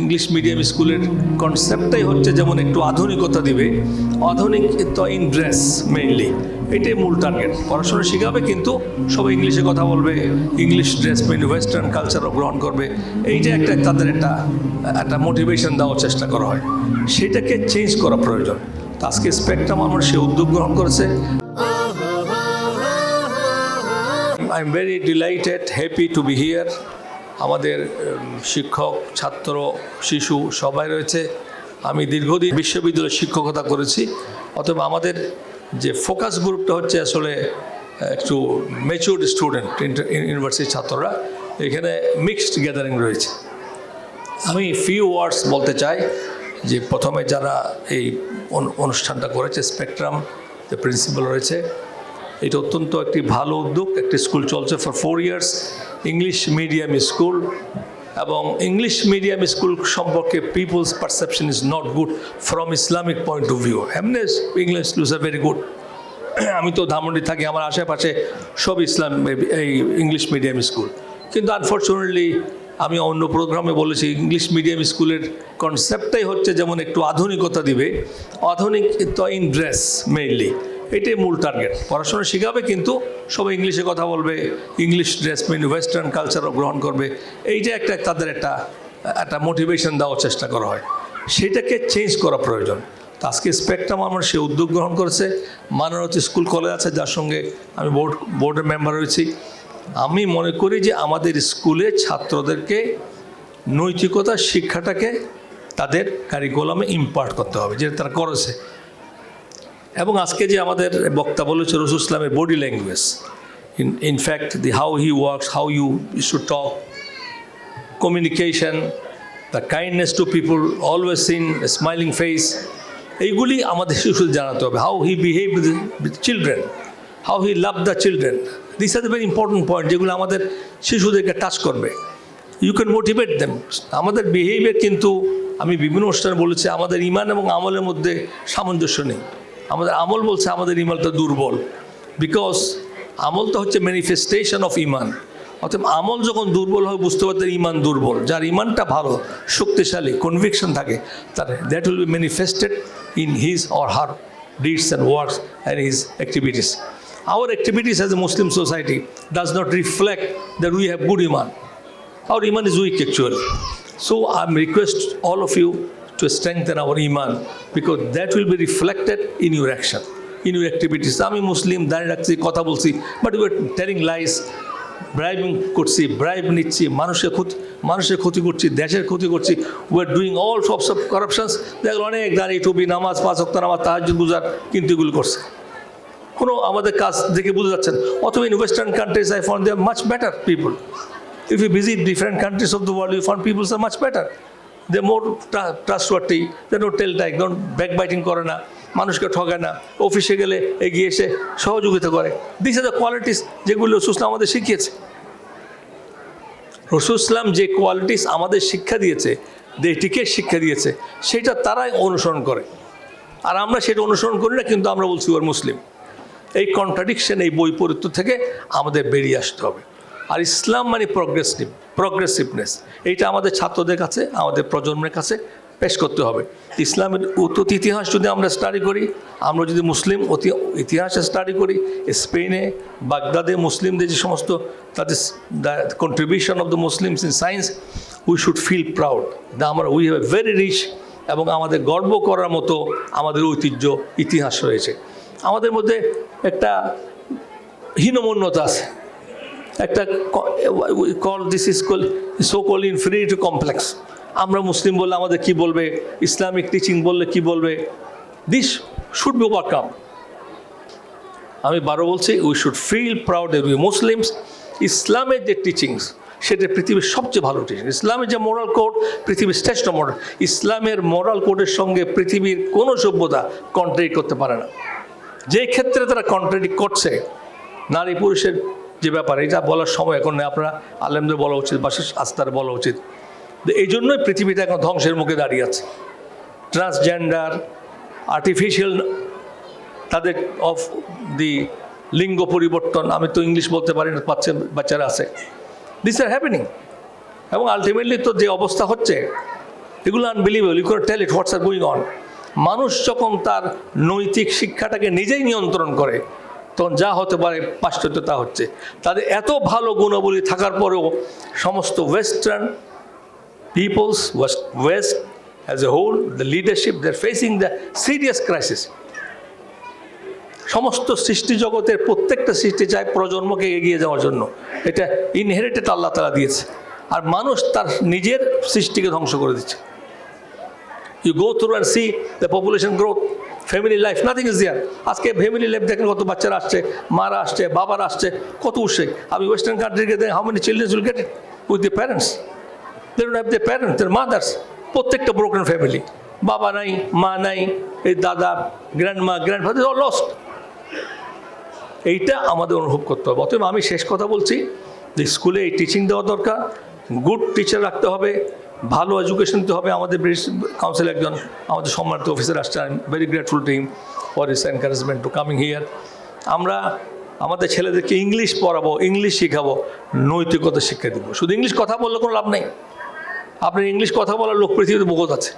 English medium স্কুলের কনসেপ্টটাই হচ্ছে যেমন একটু আধুনিকতা দিবে, আধুনিক ইন ড্রেস মেইনলি এটাই মূল টার্গেট পড়াশোনা শেখাবে কিন্তু সবাই ইংলিশে কথা বলবে ইংলিশ ড্রেস মেইন ওয়েস্টার্ন কালচারও গ্রহণ করবে। এইটা একটা তাদের একটা একটা মোটিভেশন দেওয়ার চেষ্টা করা হয়, সেটাকে চেঞ্জ করা প্রয়োজন। আজকে স্পেকট্রাম আমার সে উদ্যোগ গ্রহণ করেছে। I am very delighted happy to be here আমাদের শিক্ষক, ছাত্র, শিশু সবাই রয়েছে। আমি দীর্ঘদিন বিশ্ববিদ্যালয়ে শিক্ষকতা করেছি অথবা আমাদের যে ফোকাস গ্রুপটা হচ্ছে আসলে একটু মেচুর্ড স্টুডেন্ট ইউনিভার্সিটির ছাত্ররা, এখানে মিক্সড গ্যাদারিং রয়েছে। আমি ফিউ ওয়ার্ডস বলতে চাই যে প্রথমে যারা এই অনু- অনুষ্ঠানটা করেছে স্পেকট্রাম যে প্রিন্সিপাল রয়েছে, এটা অত্যন্ত একটি ভালো উদ্যোগ, একটি স্কুল চলছে for four years English medium school এবং ইংলিশ মিডিয়াম স্কুল সম্পর্কে people's perception is not good from Islamic point of view এমনি English schools are very good আমি তো ধানমন্ডি থাকি, আমার আশেপাশে সব ইসলাম, এই ইংলিশ মিডিয়াম স্কুল কিন্তু আনফর্চুনেটলি আমি অন্য প্রোগ্রামে বলেছি ইংলিশ মিডিয়াম স্কুলের কনসেপ্টটাই হচ্ছে যেমন একটু আধুনিকতা দিবে, আধুনিক ইন ড্রেস মেইনলি এটাই মূল টার্গেট পড়াশোনা শেখাবে কিন্তু সবাই ইংলিশে কথা বলবে ইংলিশ ড্রেস মেইন ওয়েস্টার্ন কালচারও গ্রহণ করবে। এইটা একটা তাদের একটা একটা মোটিভেশন দেওয়ার চেষ্টা করা হয়। সেটাকে চেঞ্জ করা প্রয়োজন। আজকে স্পেকট্রাম আমার সে উদ্যোগ গ্রহণ করেছে। মানারত স্কুল কলেজ আছে, যার সঙ্গে আমি বোর্ড বোর্ডের মেম্বার রয়েছি আমি মনে করি যে আমাদের স্কুলে ছাত্রদেরকে নৈতিকতা, শিক্ষাটাকে তাদের কারিকুলামে ইম্পার্ট করতে হবে, যেটা তারা করেছে। এবং আজকে যে আমাদের বক্তা বলেছে রসুল ইসলামের body language, in in fact the how he works how you should talk communication the kindness to people always seen smiling face এইগুলি আমাদের শিশুদের জানাতে হবে। How he behave with children how he love the children this are the very important point যেগুলো আমাদের শিশুদেরকে touch করবে। You can motivate them আমাদের বিহেভিয়ার কিন্তু, আমি বিভিন্ন অনুষ্ঠানে বলেছি, আমাদের ইমান এবং আমলের মধ্যে সামঞ্জস্য নেই। আমাদের আমল বলছে আমাদের ইমানটা দুর্বল। বিকজ আমলটা হচ্ছে ম্যানিফেস্টেশন অফ ইমান অর্থাৎ আমল যখন দুর্বল হয়, বুঝতে পারতেন ইমান দুর্বল। যার ইমানটা ভালো, শক্তিশালী কনভিকশন থাকে, তার that will be manifested in his or her deeds and works and his activities our activities as a Muslim society does not that we we good iman iman. Iman is is weak so So, I request all of you to strengthen our iman because that will be reflected in your action, in your activities. আমি মুসলিম দাঁড়িয়ে রাখছি কথা বলছি but you are telling lies bribing করছি bribe নিচ্ছি মানুষের ক্ষতি মানুষের ক্ষতি করছি দেশের ক্ষতি করছি we are doing all sorts of corruptions দেখল অনেক দাঁড়িয়ে টুপি নামাজ পাঁচ অক্ত নামাজ তাহাজ গুজার কিন্তু এগুলো করছে। কোনো আমাদের কাজ দেখে বুঝতে যাচ্ছেন অথবা in western countries I found they are much better people if you visit different countries of the world you found peoples are much better they more trustworthy they no tell টাইক don't backbiting করে না, মানুষকে ঠকায় না, অফিসে গেলে এগিয়ে এসে সহযোগিতা করে। দিস আর দ্য কোয়ালিটিস যেগুলো সুসলাম আমাদের শিখিয়েছে। রসুল ইসলাম যে কোয়ালিটিস আমাদের শিক্ষা দিয়েছে, যে এটিকে শিক্ষা দিয়েছে, সেটা তারাই অনুসরণ করে। আর আমরা সেটা অনুসরণ করি না, কিন্তু আমরা বলছি ওর মুসলিম। এই কন্ট্রাডিকশন এই বৈপরীত্য থেকে আমাদের বেরিয়ে আসতে হবে। আর ইসলাম মানে প্রগ্রেসিভ প্রগ্রেসিভনেস এইটা আমাদের ছাত্রদের কাছে, আমাদের প্রজন্মের কাছে পেশ করতে হবে। ইসলামের অতীত ইতিহাস যদি আমরা স্টাডি করি, আমরা যদি মুসলিম অতি, ইতিহাসে স্টাডি করি, স্পেনে, বাগদাদে মুসলিমদের যে সমস্ত তাদের contribution of the Muslims in science we should feel proud the আমরা we have a very rich এবং আমাদের গর্ব করার মতো আমাদের ঐতিহ্য, ইতিহাস রয়েছে। আমাদের মধ্যে একটা হীনমন্যতা আছে। একটা call this is call so call infinity complex আমরা মুসলিম বললে আমাদের কি বলবে? ইসলামিক টিচিং বললে কি বলবে? দিস শুড বি ওভারকাম আমি বারো বলছি we should feel proud we Muslims ইসলামের যে টিচিংস সেটা পৃথিবীর সবচেয়ে ভালো টিচিং ইসলামের যে মোরাল কোড পৃথিবীর শ্রেষ্ঠ মোরাল ইসলামের মোরাল কোডের সঙ্গে পৃথিবীর কোনো সভ্যতা কন্ট্রাডিক্ট করতে পারে না। যে ক্ষেত্রে তারা কন্ট্রাডিক্ট করছে, নারী পুরুষের যে ব্যাপার, এটা বলার সময় এখন আপনারা আলেমদের বলা উচিত বা আস্তার বলা উচিত। এই জন্যই পৃথিবীটা এখন ধ্বংসের মুখে দাঁড়িয়ে আছে। ট্রান্সজেন্ডার আর্টিফিশিয়াল তাদের অফ দি লিঙ্গ পরিবর্তন, আমি তো ইংলিশ বলতে পারি না বাচ্চা বাচ্চারা আছে। দিস আর হ্যাপেনিং এবং আলটিমেটলি তো যে অবস্থা হচ্ছে, এগুলো unbelievable you tell it what's are going on মানুষ যখন তার নৈতিক শিক্ষাটাকে নিজেই নিয়ন্ত্রণ করে তখন যা হতে পারে পাশ্চাত্য তা হচ্ছে। তাদের এত ভালো গুণাবলী থাকার পরেও সমস্ত western peoples west West as a whole, the leadership, they're facing the serious crisis. সমস্ত সৃষ্টি জগতের প্রত্যেকটা সৃষ্টি চায় প্রজন্মকে এগিয়ে যাওয়ার জন্য। এটা ইনহেরিটেড আল্লাহ তালা দিয়েছে। আর মানুষ তার নিজের সৃষ্টিকে ধ্বংস করে দিচ্ছে। You go through and see the population growth family life nothing is there আজকে ফ্যামিলি লাইফ দেখেন কত বাচ্চারা আসছে, মারা আসছে, বাবারা আসছে, কত উৎসে আমি ওয়েস্টার্ন কান্ট্রিকে দেখেন how many childrens will get it with the parents they don't have the parents there mothers প্রত্যেকটা ব্রোকেন ফ্যামিলি বাবা নাই, মা নাই, এই দাদা গ্র্যান্ড মা গ্র্যান্ড ফাদার অল লস্ট এইটা আমাদের অনুভব করতে হবে। অতএব আমি শেষ কথা বলছি যে স্কুলে এই টিচিং দেওয়া দরকার। গুড টিচার রাখতে হবে। ভালো এডুকেশন দিতে হবে আমাদের ব্রিটিশ কাউন্সিল একজন, আমাদের সম্মানিত অফিসার আসছে I am very grateful team for is encouragement to coming here আমরা আমাদের ছেলেদেরকে ইংলিশ পড়াবো ইংলিশ শেখাবো, নৈতিকতা শিক্ষা দিব। শুধু ইংলিশ কথা বললে কোনো লাভ নেই। আপনার ইংলিশ কথা বলার লোক পৃথিবীতে বহুত আছে।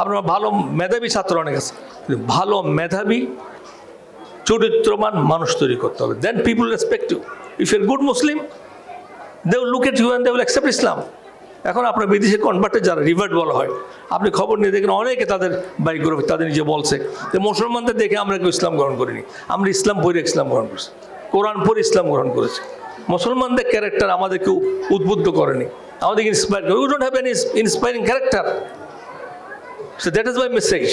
আপনার ভালো মেধাবী ছাত্র অনেক আছে। ভালো মেধাবী, চরিত্রবান মানুষ তৈরি করতে হবে। Then people respect you if your good Muslim they will look at you and they will accept Islam এখন আপনার বিদেশে কনভার্টে যারা রিভার্ট বলা হয়, আপনি খবর নিয়ে দেখেন অনেকে তাদের বায়োগ্রাফি তাদের নিজে বলছে যে মুসলমানদের দেখে আমরা কেউ ইসলাম গ্রহণ করিনি, আমরা ইসলাম পড়ে ইসলাম গ্রহণ করেছি, কোরআন পড়ে ইসলাম গ্রহণ করেছি। মুসলমানদের ক্যারেক্টার আমাদেরকে উদ্বুদ্ধ করেনি আমাদেরকে ইন্সপায়ার করে we don't have any inspiring character so that is my message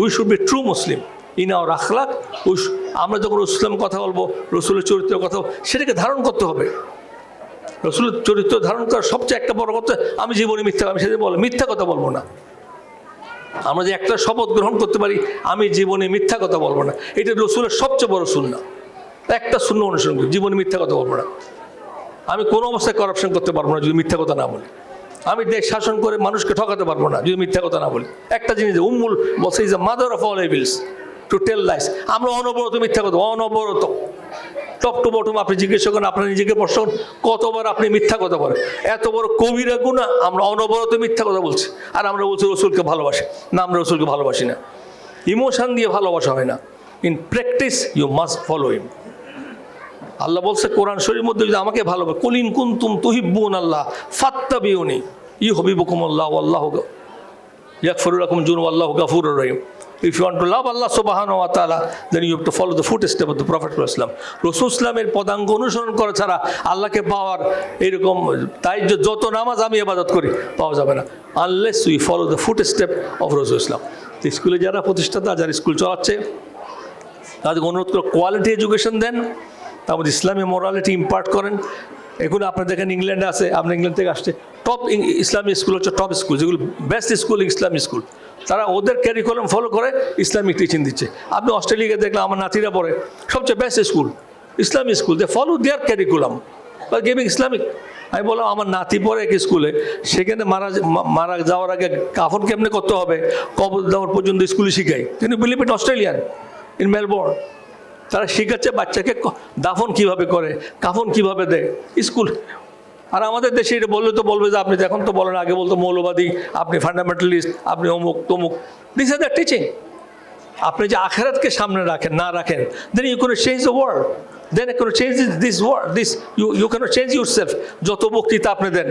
we should be true Muslim in our akhlaq আমরা যখন ইসলাম কথা বলব, রসুলের চরিত্রের কথা সেটাকে ধারণ করতে হবে। রসুলের চরিত্র ধারণ করার সবচেয়ে একটা বড় কথা, আমি জীবনে মিথ্যা, আমি সেদিন বলো মিথ্যা কথা বলব না। আমরা যে একটা শপথ গ্রহণ করতে পারি, আমি জীবনে মিথ্যা কথা বলব না। এটা রসুলের সবচেয়ে বড় শূন্য একটা শূন্য অনুসরণ করি, জীবনে মিথ্যা কথা বলব না। আমি কোনো অবস্থায় করাপশন করতে পারব না যদি মিথ্যা কথা না বলি। আমি দেশ শাসন করে মানুষকে ঠকাতে পারব না যদি মিথ্যা কথা না বলি। একটা জিনিস উম্মুল বলছে is the mother of all evils to tell lies আমরা অনবরত মিথ্যা কথা অনবরত। টপ টু বটম আপনি জিজ্ঞেস করেন, আপনার নিজেকে প্রশ্ন কতবার আপনি মিথ্যা কথা বলেন? এত বড় কবিরা গুণা, আমরা অনবরত মিথ্যা কথা বলছি। আর আমরা বলছি, রসুলকে ভালোবাসি। না, আমরা রসুলকে ভালোবাসি না। ইমোশন দিয়ে ভালোবাসা হয় না। In practice, you must follow him. Allah বলছে, কোরআন শরীর মধ্যে যদি আমাকে ভালোবাসে কুলিন কুন্তুম তুহিব্বুন আল্লাহ ফাত্তা বিউনি ই হবিবকুম আল্লাহ আল্লাহ ইয়াকফরুল রকম জুন আল্লাহ গাফুর রহিম। If you to love Allah সুবাহান ওয়া তাআলা then you to follow the footstep of the prophet Islam Rasul ইসলামের পদাঙ্গ অনুসরণ করা ছাড়া আল্লাহকে পাওয়ার এরকম তাই যত নামাজ আমি ইবাদত করি, পাওয়া যাবে না। Unless we follow the footstep of Rasul Islam তো স্কুলে যারা প্রতিষ্ঠাতা, যারা স্কুল চালাচ্ছে তাদেরকে অনুরোধ করে কোয়ালিটি এডুকেশন দেন তার মধ্যে ইসলামী মোরালিটি ইম্পার্ট করেন। এখন আপনার দেখেন ইংল্যান্ডে আছে আপনি ইংল্যান্ড থেকে আসছে। টপ ইসলামী স্কুল হচ্ছে টপ স্কুল যেগুলো বেস্ট স্কুল ইসলামী স্কুল তারা ওদের ক্যারিকুলাম ফলো করে ইসলামিক টিচিং দিচ্ছে। আপনি অস্ট্রেলিয়াকে দেখলে আমার নাতিরা পড়ে, সবচেয়ে best school Islamic school they follow their curriculum বা গেমিং ইসলামিক। আমি বললাম, আমার নাতি পড়ে এক স্কুলে সেখানে মারা মারা যাওয়ার আগে কাফন কেমনে করতে হবে? কবর দেওয়ার পর্যন্ত স্কুলে শিখাই। তিনি believe it Australian in Melbourne তারা শিখাচ্ছে বাচ্চাকে দাফন কীভাবে করে, কাফন কীভাবে দেয়। স্কুল আর আমাদের দেশে এটা বললে তো বলবে যে আপনি এখন তো বলেন, আগে বলতো মৌলবাদী, আপনি ফান্ডামেন্টালিস্ট আপনি অমুক, তমুক। দিস আর দ্য টিচিং আপনি যে আখেরাতকে সামনে রাখেন, না রাখেন দেন ইউ কোনো চেঞ্জ দ্য ওয়ার্ল্ড দেন কোনো change this world this you you can change your self যত বক্তৃতা আপনি দেন,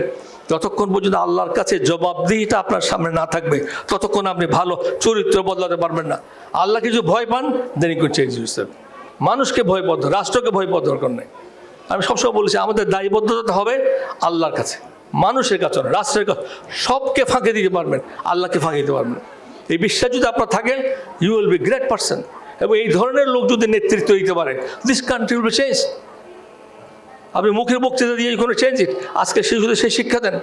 যতক্ষণ পর্যন্ত আল্লাহর কাছে জবাবদিহিটা আপনার সামনে না থাকবে, ততক্ষণ আপনি ভালো চরিত্র বদলাতে পারবেন না। আল্লাহ কিছু ভয় পান then you change your self মানুষকে ভয় পাওয়ার রাষ্ট্রকে ভয় পাওয়ার দরকার নেই। আমি সবসময় বলেছি, আমাদের দায়বদ্ধতা হবে আল্লাহর কাছে, মানুষের কাছে রাষ্ট্রের কাছে। সবকে ফাঁকে দিতে পারবেন, আল্লাহকে ফাঁকে দিতে পারবেন। এই বিশ্বাস যদি আপনার থাকে you will be great person এবং এই ধরনের লোক যদি নেতৃত্ব দিতে পারে this country will be change আপনি মুখের বক্তৃতা দিয়ে কোনো চেঞ্জ ইট আজকে শিশুদের সেই শিক্ষা দেন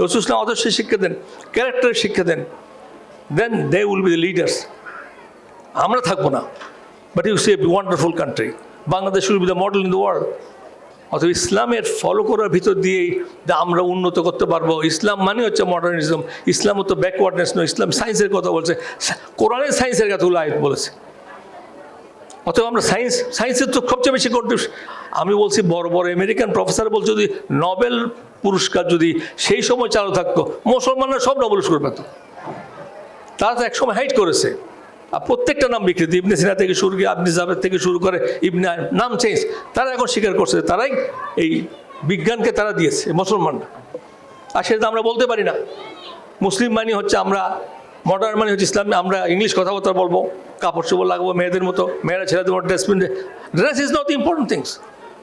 রসুসলাম আদর্শের শিক্ষা দেন ক্যারেক্টারের শিক্ষা দেন। Then they will be the leaders আমরা থাকব না। But you see wonderful country Bangladesh will be the model in the world অথবা ইসলামের ফলো করার ভিতর দিয়েই আমরা উন্নত করতে পারব। ইসলাম মানে হচ্ছে মডার্নিজম ইসলামও তো ব্যাকওয়ার্ডনেস নয়। ইসলাম সায়েন্সের কথা বলছে। কোরআনের সায়েন্সের কথা আয়াত বলেছে। অথবা আমরা সায়েন্স সায়েন্সের তো সবচেয়ে বেশি কন্ট্রিবিউশন আমি বলছি বড় বড় আমেরিকান প্রফেসর বলছে, যদি নোবেল পুরস্কার যদি সেই সময় চালু থাকতো, মুসলমানরা সব নোবেল পুরস্কার পেত। তারা তো একসময় হাইট করেছে। প্রত্যেকটা নাম বিকৃত ইবনে সিনা থেকে শুরু করে, আবনি জাবেদ থেকে শুরু করে, ইবনে নাম চেঞ্জ তারা এখন স্বীকার করছে, তারাই এই বিজ্ঞানকে তারা দিয়েছে, মুসলমানরা। আর সেটা আমরা বলতে পারি না। মুসলিম মানে হচ্ছে আমরা মডার্ন মানে হচ্ছে ইসলাম, আমরা ইংলিশ কথাবার্তা বলব, কাপড় চোপড় লাগবো মেয়েদের মতো, মেয়েরা ছেলেদের মতো dress পিনবে dress is not important things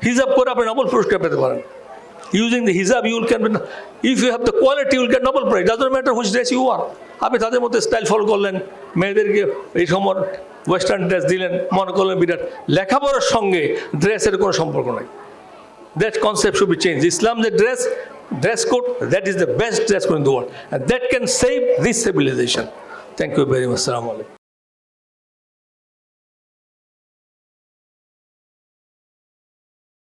হিজাব করে আপনি নবল পুরস্কার পেতে পারেন। Using the hijab you'll can if you have the quality you'll can noble prize doesn't matter which dress you are আপনি তাদের মধ্যে স্টাইল ফলো করলেন, মেয়েদেরকে এই সময় ওয়েস্টার্ন ড্রেস দিলেন, মনে করলেন বিরাট। লেখাপড়ার সঙ্গে ড্রেসের কোনো সম্পর্ক নাই। That concept should be change Islam যে dress dress code that is the best dress code in the world that can save this civilization thank you very much সালামালাইকুম